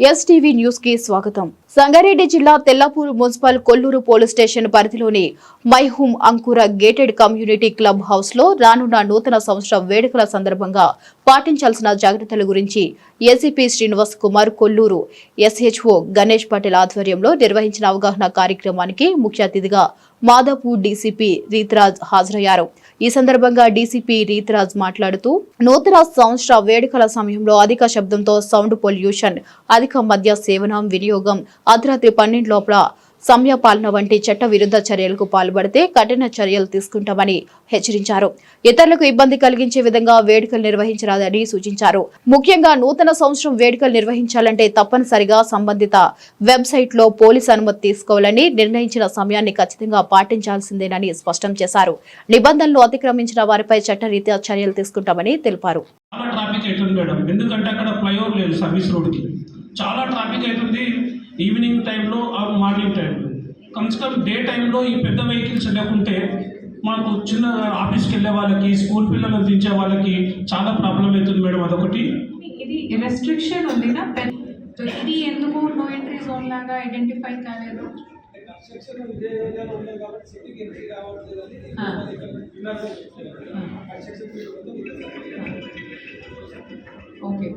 STV న్యూస్కి స్వాగతం. సంగారెడ్డి జిల్లా Tellapur municipal Kollur police station పరిధిలోని My Home Ankura gated community club హౌస్లో రానున్న నూతన సంవత్సరం వేడుకల సందర్భంగా పాటించాల్సిన జాగ్రత్తల గురించి ఏసీపీ శ్రీనివాస్ కుమార్ కొల్లూరు ఎస్హెచ్ఓ గణేష్ పటేల్ ఆధ్వర్యంలో నిర్వహించిన అవగాహన కార్యక్రమానికి ముఖ్య అతిథిగా మాదాపూర్ డీసీపీ రీతిరాజ్ హాజరయ్యారు. ఈ సందర్భంగా డీసీపీ రీతిరాజ్ మాట్లాడుతూ నూతన సంవత్సర వేడుకల సమయంలో అధిక శబ్దంతో సౌండ్ పొల్యూషన్ అధిక మద్య సేవనం వినియోగం అర్ధరాత్రి పన్నెండు లోపల సమయపాలన వంటి చట్ట విరుద్ధ చర్యలకు పాల్పడితే కఠిన చర్యలు తీసుకుంటామని హెచ్చరించారు. ఇతరులకు ఇబ్బంది కలిగించే విధంగా వేడుకలు నిర్వహించరాదని సూచించారు. ముఖ్యంగా నూతన సంవత్సరం వేడుకలు నిర్వహించాలంటే తప్పనిసరిగా సంబంధిత వెబ్సైట్లో పోలీస్ అనుమతి తీసుకోవాలని నిర్ణయించిన సమయాన్ని ఖచ్చితంగా పాటించాల్సిందేనని స్పష్టం చేశారు. నిబంధనలు అతిక్రమించిన వారిపై చట్టరీత్యా చర్యలు తీసుకుంటామని తెలిపారు. చాలా ట్రాఫిక్ అవుతుంది ఎందుకంటే అక్కడ ఫ్లైఓవర్ లేదు సర్వీస్ రోడ్కి. చాలా ట్రాఫిక్ అవుతుంది. ఈవినింగ్ టైంలో ఆర్ మార్నింగ్ టైంలో కమ్స్ కమ్ డే టైంలో ఈ పెద్ద వెహికల్స్ లేకుంటే మాకు చిన్న ఆఫీస్కి వెళ్ళే వాళ్ళకి స్కూల్ పిల్లలు దించే వాళ్ళకి చాలా ప్రాబ్లం అవుతుంది మేడం అదొకటి. ఇది రెస్ట్రిక్షన్ ఉంది ఇది ఎందుకు నో ఎంట్రీ జోన్ లాగా ఐడెంటిఫై కాలేదు? ఆ. ఓకే.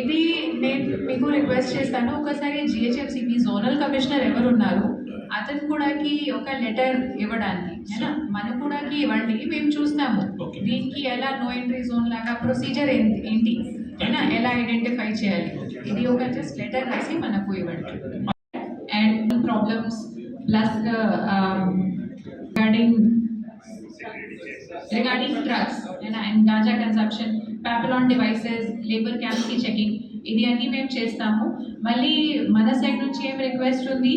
ఇది నేను మీకు రిక్వెస్ట్ చేస్తాను. ఒకసారి జిహెచ్ఎఫ్సిపి జోనల్ కమిషనర్ ఎవరు ఉన్నారు అతను కూడాకి ఒక లెటర్ ఇవ్వడానికి మన కూడాకి ఇవ్వండి. మేము చూస్తాము. దీనికి ఎలా నో ఎంట్రీ జోన్ లాగా ప్రొసీజర్ ఏంటి? ఎలా ఐడెంటిఫై చేయాలి? ఇది ఒక జస్ట్ లెటర్ రాసి మనకు ఇవ్వండి. And problems plus regarding regarding drugs and ganja consumption పాపలాన్ devices labour క్యాంప్కి చెకింగ్ ఇది అన్నీ మేము చేస్తాము. మళ్ళీ మన సైడ్ నుంచి ఏం రిక్వెస్ట్ ఉంది?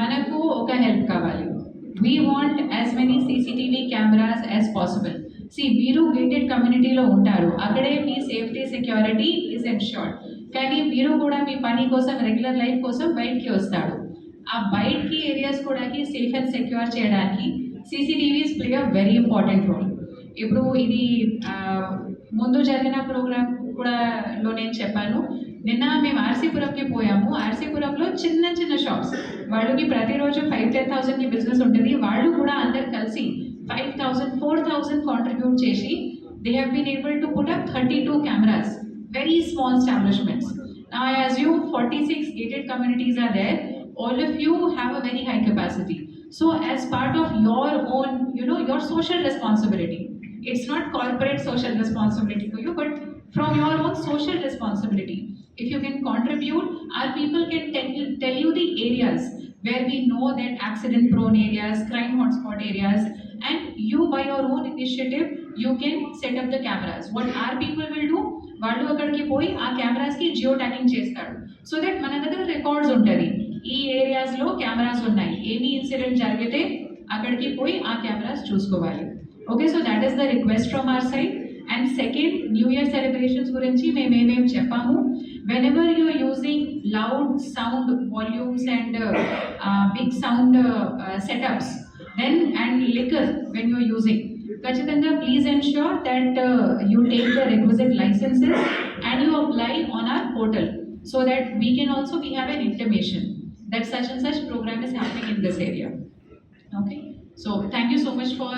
మనకు ఒక హెల్ప్ కావాలి. We want as many CCTV cameras as possible see మీరు గేటెడ్ కమ్యూనిటీలో ఉంటారు. అక్కడే మీ సేఫ్టీ సెక్యూరిటీ ఇస్ ఎన్ష్యూర్డ్ కానీ మీరు కూడా మీ పని కోసం రెగ్యులర్ లైఫ్ కోసం బయటికి వస్తాడు ఆ బయటికి ఏరియాస్ కూడా సేఫ్ అండ్ సెక్యూర్ చేయడానికి CCTVs play a very important role ఇప్పుడు ఇది ముందు జరిగిన ప్రోగ్రామ్ కూడా లో నేను చెప్పాను నిన్న మేము ఆర్సీపురంకి పోయాము ఆర్సీపురంలో చిన్న చిన్న షాప్స్ వాళ్ళకి ప్రతిరోజు ఫైవ్ టెన్ థౌసండ్కి బిజినెస్ ఉంటుంది వాళ్ళు కూడా అందరు కలిసి five thousand four thousand contribute చేసి they have been able to put up thirty two cameras very small establishments నా as you forty six gated communities are there all of you have a very high capacity. So as part of your own, you know, your social responsibility, it's not corporate social responsibility for you, but from your own social responsibility. If you can contribute, our people can tell you, tell you the areas where we know that accident prone areas, crime hotspot areas, and you by your own initiative, you can set up the cameras. What our people will do, వాళ్ళు అక్కడికి పోయి ఆ cameras కి Jio tagging చేస్తాడు so that మన దగ్గర records ఉంటుంది ఈ ఏరియాస్ లో కెమెరాస్ ఉన్నాయి ఏమి ఇన్సిడెంట్ జరిగితే అక్కడికి పోయి ఆ కెమెరాస్ చూసుకోవాలి Okay so that is the request from our side and second new year celebrations గురించి మేము ఏమేమి చెప్పాము whenever you using loud sound volumes and big sound setups then and liquor when you using ఖచ్చితంగా please ensure that you take the requisite licences and you apply on our portal so that we can also we have an intimation that such and such program is happening in this area. Okay, so thank you so much for